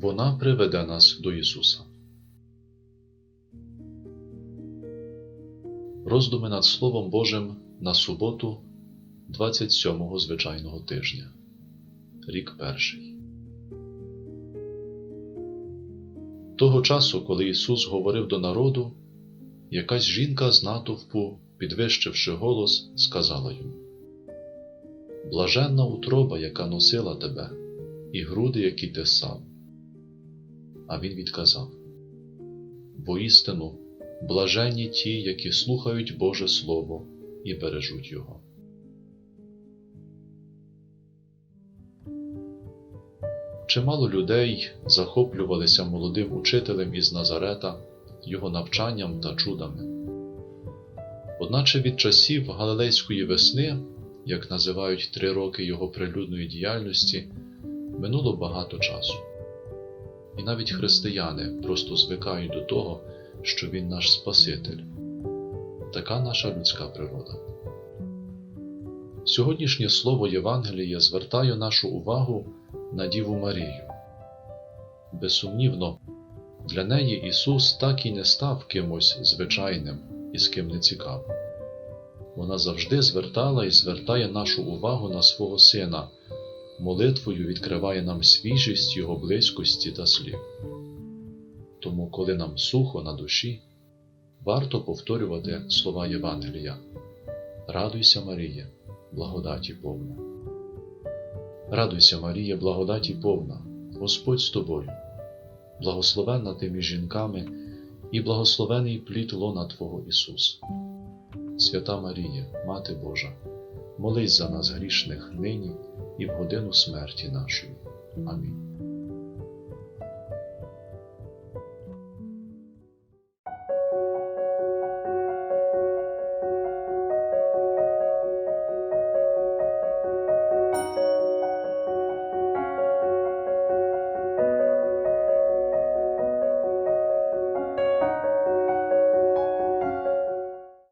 Вона приведе нас до Ісуса. Роздуми над Словом Божим на суботу 27-го звичайного тижня. Рік перший. Того часу, коли Ісус говорив до народу, якась жінка з натовпу, підвищивши голос, сказала йому: Блаженна утроба, яка носила тебе, і груди, які ти сам. А він відказав: Воістину, блаженні ті, які слухають Боже Слово і бережуть Його. Чимало людей захоплювалися молодим учителем із Назарета, його навчанням та чудами. Одначе від часів Галилейської весни, як називають три роки його прилюдної діяльності, минуло багато часу. І навіть християни просто звикають до того, що Він наш Спаситель. Така наша людська природа. Сьогоднішнє слово Євангелія звертає нашу увагу на Діву Марію. Безсумнівно, для неї Ісус так і не став кимось звичайним і з ким не цікавим. Вона завжди звертала і звертає нашу увагу на свого Сина, молитвою відкриває нам свіжість Його близькості та слів. Тому, коли нам сухо на душі, варто повторювати слова Євангелія Радуйся, Марія, благодаті повна. Радуйся, Марія, благодаті повна, Господь з тобою, благословенна ти між жінками і благословений плід лона Твого Ісус. Свята Марія, Мати Божа, молись за нас грішних нині і в годину смерті нашої. Амінь.